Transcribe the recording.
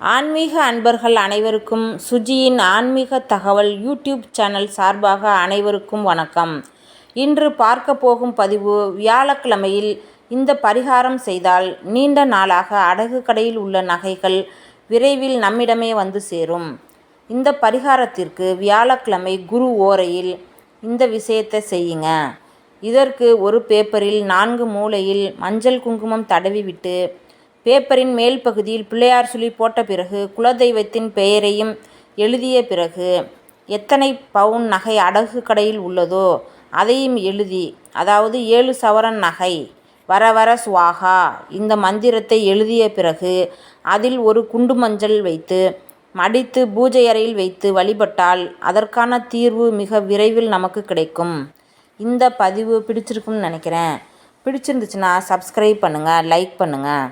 ஆன்மீக அன்பர்கள் அனைவருக்கும் சுஜியின் ஆன்மீக தகவல் யூடியூப் சேனல் சார்பாக அனைவருக்கும் வணக்கம். இன்று பார்க்க போகும் பதிவு வியாழக்கிழமையில் இந்த பரிகாரம் செய்தால் நீண்ட நாளாக அடகு கடையில் உள்ள நகைகள் விரைவில் நம்மிடமே வந்து சேரும். இந்த பரிகாரத்திற்கு வியாழக்கிழமை குரு ஓரையில் இந்த விஷயத்தை செய்யுங்க. இதற்கு ஒரு பேப்பரில் நான்கு மூலையில் மஞ்சள் குங்குமம் தடவிவிட்டு பேப்பரின் மேல் பகுதியில் பிள்ளையார் சுழி போட்ட பிறகு குலதெய்வத்தின் பெயரையும் எழுதிய பிறகு எத்தனை பவுன் நகை அடகு கடையில் உள்ளதோ அதையும் எழுதி அதாவது ஏழு சவரன் நகை வர வர சுவாகா இந்த மந்திரத்தை எழுதிய பிறகு அதில் ஒரு குண்டு மஞ்சள் வைத்து மடித்து பூஜை அறையில் வைத்து வழிபட்டால் அதற்கான தீர்வு மிக விரைவில் நமக்கு கிடைக்கும். இந்த பதிவு பிடிச்சிருக்குன்னு நினைக்கிறேன். பிடிச்சிருந்துச்சுன்னா சப்ஸ்கிரைப் பண்ணுங்கள் லைக் பண்ணுங்கள்